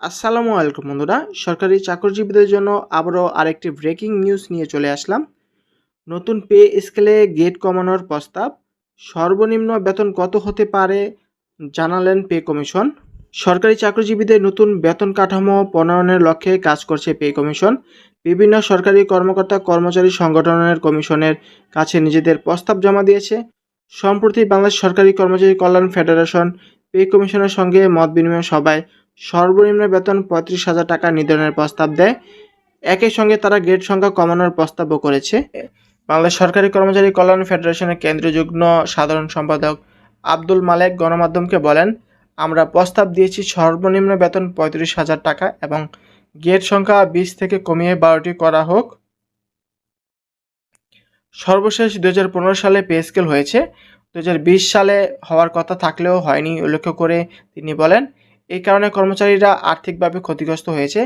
আসসালামু আলাইকুম বন্ধুরা। সরকারি চাকরিজীবীদের জন্য আবারও আরেকটি ব্রেকিং নিউজ নিয়ে চলে আসলাম। নতুন পে স্কেলে গেট কমানোর প্রস্তাব। সর্বনিম্ন বেতন কত হতে পারে জানালেন পে কমিশন। সরকারি চাকরিজীবীদের নতুন বেতন কাঠামো প্রণয়নের লক্ষ্যে কাজ করছে পে কমিশন। বিভিন্ন সরকারি কর্মকর্তা কর্মচারী সংগঠনের কমিশনের কাছে নিজেদের প্রস্তাব জমা দিয়েছে। সম্প্রতি বাংলাদেশ সরকারি কর্মচারী কল্যাণ ফেডারেশন পে কমিশনের সঙ্গে মত বিনিময় সভায় সর্বনিম্ন বেতন পঁয়ত্রিশ হাজার টাকা নির্ধারণের প্রস্তাব দেয়। একই সঙ্গে তারা গ্রেড সংখ্যা কমানোর প্রস্তাবও করেছে। বাংলাদেশ সরকারি কর্মচারী কল্যাণ ফেডারেশনের কেন্দ্রীয় যুগ্ম সাধারণ সম্পাদক আব্দুল মালেক গণমাধ্যমকে বলেন, আমরা প্রস্তাব দিয়েছি সর্বনিম্ন বেতন পঁয়ত্রিশ হাজার টাকা এবং গেট সংখ্যা বিশ থেকে কমিয়ে বারোটি করা হোক। সর্বশেষ দু হাজার পনেরো সালে পে স্কেল হয়েছে। দু হাজার বিশ সালে হওয়ার কথা থাকলেও হয়নি, উল্লেখ করে তিনি বলেন এই কারণে কর্মচারীরা আর্থিকভাবে ক্ষতিগ্রস্ত হয়েছে।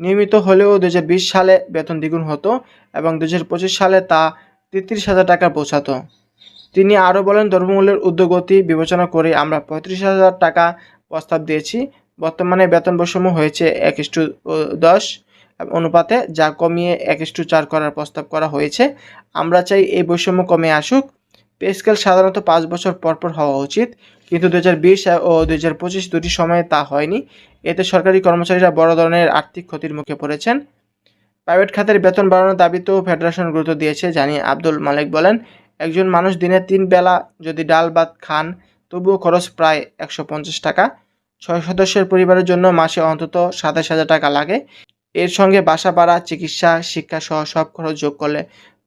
নিয়মিত হলেও দু হাজার বিশ সালে বেতন দ্বিগুণ হতো এবং দু হাজার পঁচিশ সালে তা তেত্রিশ হাজার টাকা পৌঁছাতো। তিনি আরও বলেন, দ্রব্যমূল্যের ঊর্ধ্বগতি বিবেচনা করে আমরা পঁয়ত্রিশ হাজার টাকা প্রস্তাব দিয়েছি। বর্তমানে বেতন বৈষম্য হয়েছে এক ইস্টু দশ অনুপাতে, যা কমিয়ে এক ইস্টু চার করার প্রস্তাব করা হয়েছে। আমরা চাই এই বৈষম্য কমে আসুক। পে স্কেল সাধারণত পাঁচ বছর পর পর হওয়া উচিত। কিন্তু দুই হাজার বিশ ও দু হাজার পঁচিশ দুটি সময়ে তা হয়নি। এতে সরকারি কর্মচারীরা বড় ধরনের আর্থিক ক্ষতির মুখে পড়েছেন। প্রাইভেট খাতের বেতন বাড়ানোর দাবিতেও ফেডারেশন গুরুত্ব দিয়েছে, জানিয়ে আব্দুল মালিক বলেন, একজন মানুষ দিনে তিন বেলা যদি ডাল, ভাত খান, তবুও খরচ প্রায় একশো পঞ্চাশ টাকা। ছয় সদস্যের পরিবারের জন্য মাসে অন্তত সাতাশ হাজার টাকা লাগে। এর সঙ্গে বাসা ভাড়া, চিকিৎসা শিক্ষা সহ সব খরচ যোগ করলে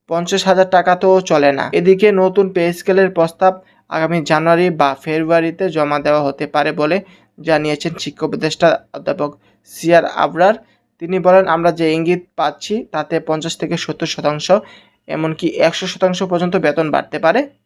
পঞ্চাশ হাজার টাকা তো চলে না। এদিকে নতুন পে স্কেলের প্রস্তাব আগামী জানুয়ারি বা ফেব্রুয়ারিতে জমা দেওয়া হতে পারে বলে জানিয়েছেন শিক্ষক উপদেষ্টা অধ্যাপক সিয়ার আবরার। তিনি বলেন, আমরা যে ইঙ্গিত পাচ্ছি, তাতে পঞ্চাশ থেকে সত্তর শতাংশ, এমনকি একশো শতাংশ পর্যন্ত বেতন বাড়তে পারে।